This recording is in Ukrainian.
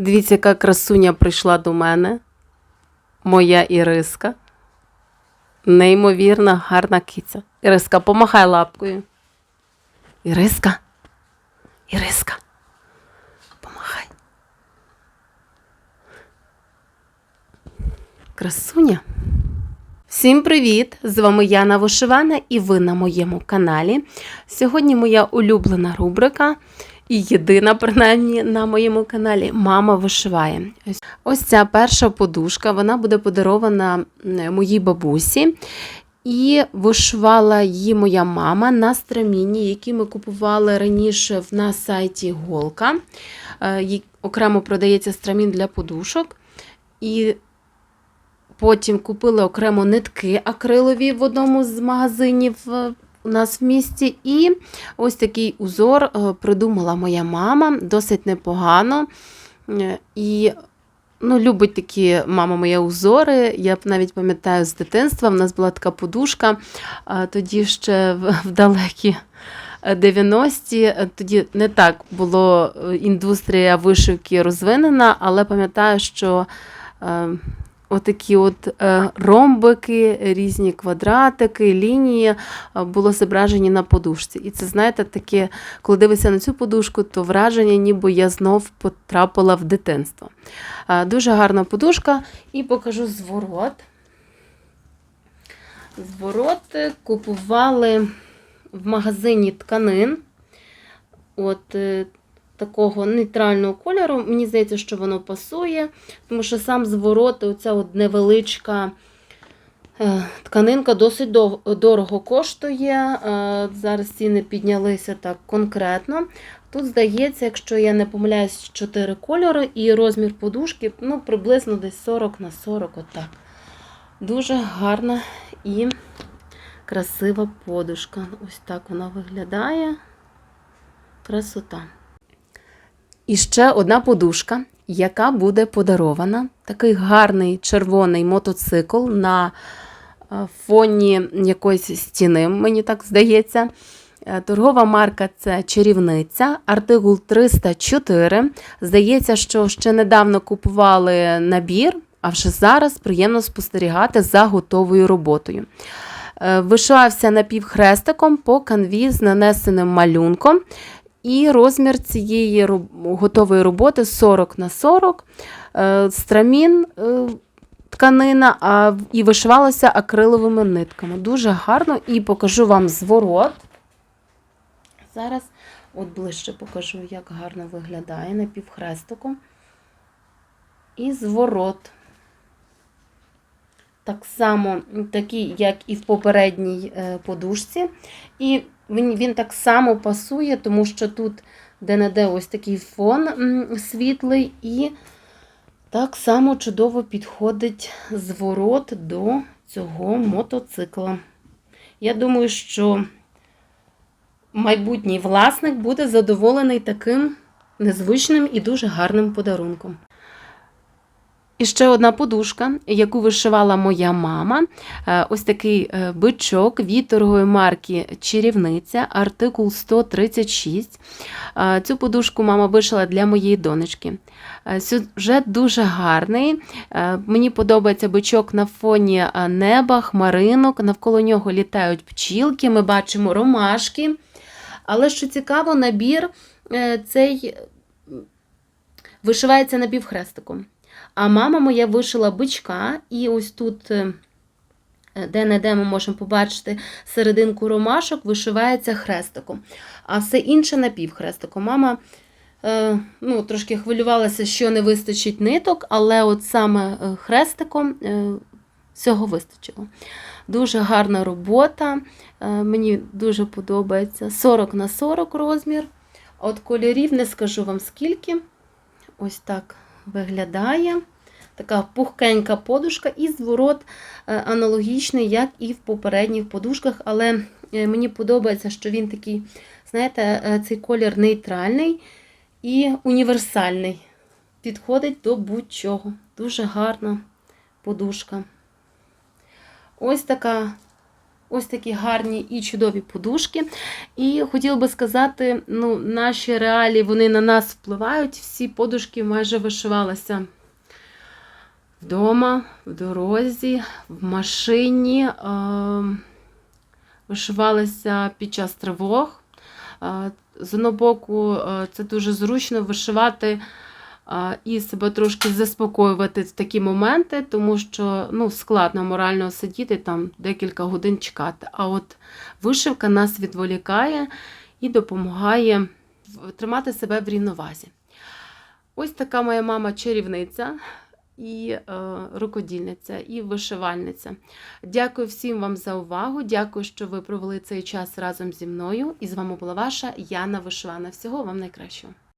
Дивіться, яка красуня прийшла до мене. Моя Іриска. Неймовірна, гарна киця. Іриска, помахай лапкою. Іриска. Іриска. Помахай. Красуня. Всім привіт! З вами Яна Вишивана і ви на моєму каналі. Сьогодні моя улюблена рубрика і єдина, принаймні, на моєму каналі Мама вишиває. Ось- ця перша подушка, вона буде подарована моїй бабусі. І вишивала її моя мама на страміні, які ми купували раніше на сайті Голка. Е, Окремо продається страмін для подушок. І Потім купили окремо нитки акрилові в одному з магазинів е, у нас в місті. І ось такий узор е, придумала моя мама, досить непогано. Е, І ну, любить такі мама моя узори. Я навіть пам'ятаю з дитинства. В нас була така подушка, а тоді ще в, далекі. е, 90-ті, Е, тоді не так було е, індустрія вишивки розвинена, але пам'ятаю, що е, Отакі от е, ромбики, різні квадратики, лінії е, було зображені на подушці. І це, знаєте, таке, коли дивишся на цю подушку, то враження, ніби я знов потрапила в дитинство. Е, Дуже гарна подушка, і покажу зворот. Зворот купували в магазині тканин. От такого нейтрального кольору. Мені здається, що воно пасує, тому що сам зворот, оця от невеличка е, тканинка досить дорого коштує. Е, Зараз ціни піднялися так конкретно. Тут, здається, якщо я не помиляюсь, 4 кольори і розмір подушки ну, приблизно десь 40 на 40. Отак. Дуже гарна і красива подушка. Ось так вона виглядає. Красота. І ще одна подушка, яка буде подарована. Такий гарний червоний мотоцикл на е, фоні якоїсь стіни, мені так здається. Е, Торгова марка це чарівниця, артикул 304. Здається, що ще недавно купували набір, а вже зараз приємно спостерігати за готовою роботою. Е, Вишивався напівхрестиком по канві з нанесеним малюнком. І розмір цієї готової роботи 40 на 40. Е, Страмін е, тканина, а і вишивалася акриловими нитками. Дуже гарно. І покажу вам зворот. Зараз от ближче покажу, як гарно виглядає напівхрестиком. І зворот. Так само такий, як і в попередній е, подушці. І він, він так само пасує, тому що тут де-не-де ось такий фон світлий, і так само чудово підходить зворот до цього мотоцикла. Я думаю, що майбутній власник буде задоволений таким незвичним і дуже гарним подарунком. І ще одна подушка, яку вишивала моя мама. Е, Ось такий е, бичок від марки Чарівниця, артикул 136. Е, Цю подушку мама вишила для моєї донечки. Сюжет дуже гарний. Мені подобається бичок на фоні неба, хмаринок. Навколо нього літають пчілки, ми бачимо ромашки. Але що цікаво, набір цей вишивається напівхрестиком. А мама моя вишила бичка, і ось тут, е, де-не-де ми можемо побачити серединку ромашок, вишивається хрестиком. А все інше напівхрестиком. Мама е, ну, трошки хвилювалася, що не вистачить ниток, але от саме е, хрестиком е, всього вистачило. Дуже гарна робота. е, Мені дуже подобається. 40 на 40 розмір. От кольорів не скажу вам скільки. Ось так виглядає. Така пухкенька подушка і зворот е, аналогічний, як і в попередніх подушках, але е, мені подобається, що він такий, знаєте, е, цей колір нейтральний і універсальний. Підходить до будь-чого. Дуже гарна подушка. Ось така Ось такі гарні і чудові подушки. І хотіла би сказати, ну, наші реалії вони на нас впливають. Всі подушки майже вишивалися вдома, в дорозі, в машині. Вишивалися під час тривог. З одного боку, це дуже зручно вишивати і себе трошки заспокоювати в такі моменти, тому що ну, складно морально сидіти там декілька годин чекати. А от вишивка нас відволікає і допомагає тримати себе в рівновазі. Ось така моя мама чарівниця. І е, рукодільниця, і вишивальниця. Дякую всім вам за увагу. Дякую, що ви провели цей час разом зі мною. І з вами була ваша Яна Вишивана. Всього вам найкращого.